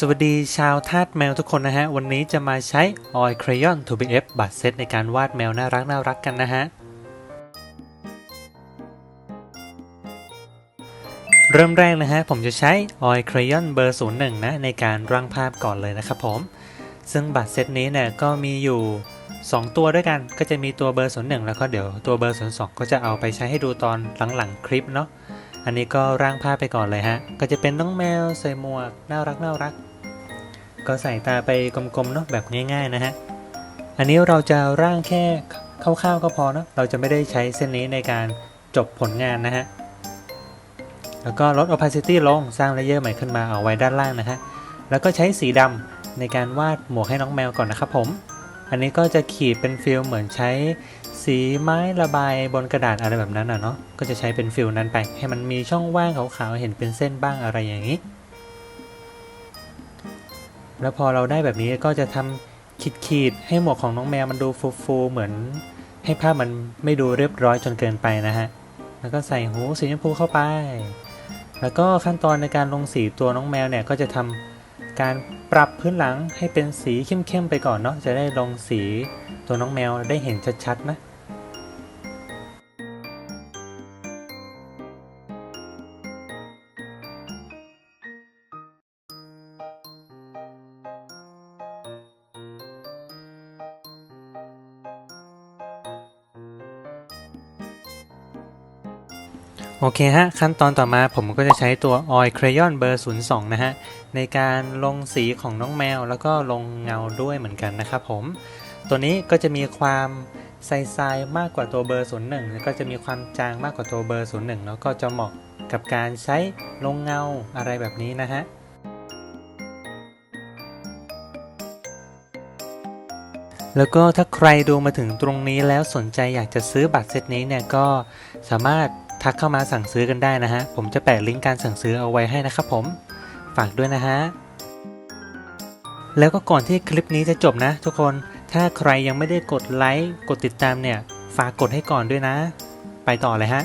สวัสดีชาวทาสแมวทุกคนนะฮะ วันนี้จะมาใช้ Oil Crayon 2BF บัตรเซตในการวาดแมวน่ารักน่ารักกันนะฮะ เริ่มแรกนะฮะ ผมจะใช้ Oil Crayon เบอร์ 01 นะ ในการร่างภาพก่อนเลยนะครับผม ซึ่งบัตรเซตนี้เนี่ยก็มีอยู่ 2 ตัวด้วยกันก็จะมีตัวเบอร์ 01 แล้วก็เดี๋ยวตัวเบอร์ 02 ก็จะเอาไปใช้ให้ดูตอนหลังๆคลิปเนาะ อันนี้ก็ร่างภาพไปก่อนเลยฮะ ก็จะเป็นน้องแมวใส่หมวกน่ารักน่ารัก ก็ใส่ตาไปกลมๆเนาะแบบง่ายๆนะฮะ อันนี้เราจะร่างแค่คร่าวๆก็พอเนาะ เราจะไม่ได้ใช้เส้นนี้ในการจบผลงานนะฮะ แล้วก็ลด opacity ลงสร้างเลเยอร์ใหม่ขึ้นมาเอาไว้ด้านล่างนะฮะ แล้วก็ใช้สีดำในการวาดหมวกให้น้องแมวก่อนนะครับผม อันนี้ก็จะขีดเป็นฟิลเหมือนใช้ สีไม้ระบายบนกระดาษอะไรแบบนั้นอะเนาะก็จะใช้เป็นฟิลนั้นไป ให้มันมีช่องว่างขาวๆเห็นเป็นเส้นบ้างอะไรอย่างนี้ แล้วพอเราได้แบบนี้ก็จะทำขีดๆให้หมวกของน้องแมวมันดูฟูๆเหมือน ให้ภาพมันไม่ดูเรียบร้อยจนเกินไปนะฮะแล้วก็ใส่หูสีชมพูเข้าไป แล้วก็ขั้นตอนในการลงสีตัวน้องแมวเนี่ยก็จะทำการปรับพื้นหลังให้เป็นสีเข้มๆไปก่อนเนาะจะได้ลงสีตัวน้องแมวได้เห็นชัดๆนะ โอเคฮะ ขั้นตอนต่อมาผมก็จะใช้ตัว Oil Crayon เบอร์ 02 นะฮะ ในการลงสีของน้องแมว แล้วก็ลงเงาด้วยเหมือนกันนะครับผม ตัวนี้ก็จะมีความใสๆมากกว่าตัวเบอร์ 01 แล้วก็จะมีความจางมากกว่าตัวเบอร์ 01 แล้วก็จะเหมาะกับการใช้ลงเงาอะไรแบบนี้นะฮะแล้วก็ถ้าใครดูมาถึงตรงนี้แล้วสนใจอยากจะซื้อบัตรเซตนี้เนี่ยก็สามารถ ทักเข้ามาสั่งซื้อกันได้นะฮะ ผมจะแปะลิงก์การสั่งซื้อเอาไว้ให้นะครับผม ฝากด้วยนะฮะ แล้วก็ก่อนที่คลิปนี้จะจบนะ ทุกคน ถ้าใครยังไม่ได้กดไลค์ กดติดตามเนี่ย ฝากกดให้ก่อนด้วยนะ ไปต่อเลยฮะ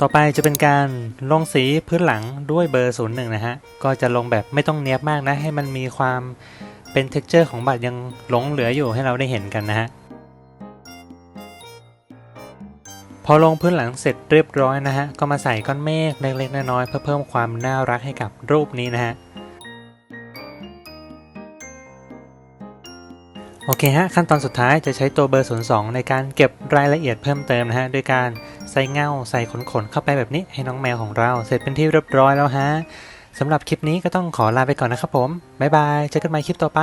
ต่อไปจะเป็นการลงสีพื้นหลังด้วยเบอร์01นะฮะ ก็จะลงแบบไม่ต้องเนียบมากนะ ให้มันมีความเป็น texture ของบัตรยังหลงเหลืออยู่ให้เราได้เห็นกันนะฮะ พอลงพื้นหลังเสร็จเรียบร้อยนะฮะ ก็มาใส่ก้อนเมฆเล็กๆน้อยๆเพื่อเพิ่มความน่ารักให้กับรูปนี้นะฮะ โอเคฮะ ขั้นตอนสุดท้ายจะใช้ตัวเบอร์ 02 ในการเก็บรายละเอียดเพิ่มเติมนะฮะ ด้วยการใส่เงาใส่ขนๆเข้าไปแบบนี้ให้น้องแมวของเรา เสร็จเป็นที่เรียบร้อยแล้วฮะสำหรับคลิปนี้ก็ต้องขอลาไปก่อนนะครับผม บ๊ายบาย เจอกันใหม่คลิปต่อไป